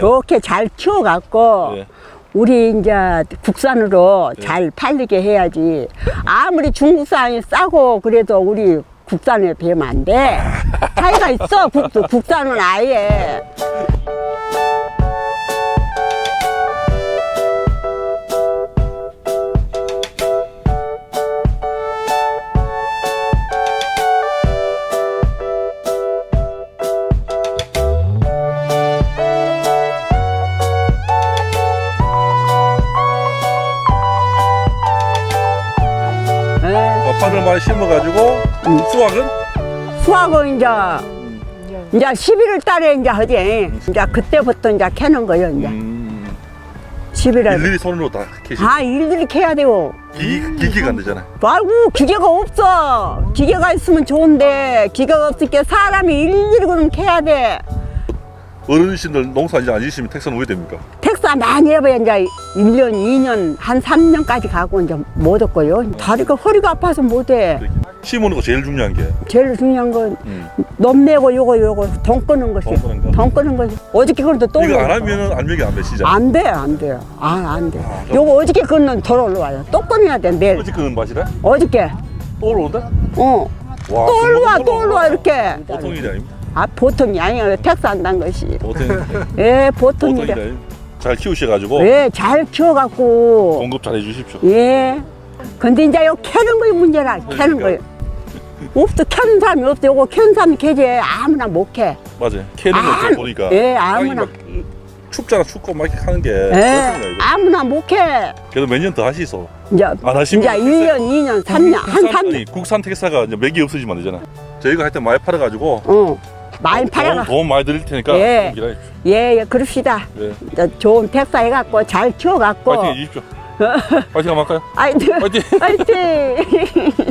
좋게 잘 키워갖고 예. 우리 이제 국산으로 네. 잘 팔리게 해야지. 아무리 중국산이 싸고 그래도 우리 국산에 비하면 안 돼. 차이가 있어. 국, 국산은 아예. 파를 많이 심어가지고 음. 수확은 수학은 이제 이제 11월 달에 이제 하지. 이제 그때부터 이제 캐는 거예요. 이제 음, 11월. 일일이 손으로 다 캐시. 아 일일이 캐야 되고. 기기 기기가 안 되잖아. 아이고 기계가 없어. 기계가 있으면 좋은데 기계가 없으니까 사람이 일일이 그럼 캐야 돼. 어르신들 농사 이제 안 지시면 택사는 왜 됩니까? 택사 많이 해봐야 이제 1년, 2년, 한 3년까지 가고 이제 못 얻고요. 다리가 허리가 아파서 못 해. 심어놓은 거 제일 중요한 게 제일 중요한 건 음. 넘내고 요거 요거 돈 끄는 것이. 돈 끄는 거. 돈 끄는 것이. 어저께 그래도 또 이거 안 올라왔어. 하면은 알맹이 안 맺히잖아. 안 돼, 안 돼요. 아, 안 돼. 아, 좀- 요거 어저께 끊는 덜 올라와요. 또 끊어야 돼, 내일. 어찌 끄는 맛이래? 어저께. 또 올라온다? 어. 와, 또 올라와, 금방 또 올라와, 이렇게. 보통 일이 아닙니다. 아, 보통이 아니에요. 택스 한다는 것이. 보통 예, 보통 일이 보통이래. 아닙니다. 잘 키우셔가지고 예, 잘 키워갖고. 공급 잘 해주십시오. 예. 근데 이제 요 캐는 거이 문제라, 캐는 그러니까. 거요. 없어, 캐는 사람이 없어. 요거 캐는 사람이 캐지. 아무나 못 캐. 맞아요. 캐는 거 아, 보니까 예, 아무나. 막 춥잖아 춥고 막 이렇게 하는 게 예, 그렇습니다, 이제. 아무나 못 캐. 그래도 몇 년 더 하시소. 이제, 안 하시면 이제 1년, 2년, 3년, 한 국산, 3년. 아니, 국산 택사가 이제 맥이 없어지면 안 되잖아. 저희가 하여튼 많이 팔아가지고 어. 많이 돈, 팔아가. 돈 많이 드릴 테니까 예. 좀. 예, 예, 그럽시다. 예. 좋은 택사 해갖고 잘 키워갖고. 파이팅 해주십시오. 파이팅 한번 할까요? 아이들, 파이팅! 파이팅!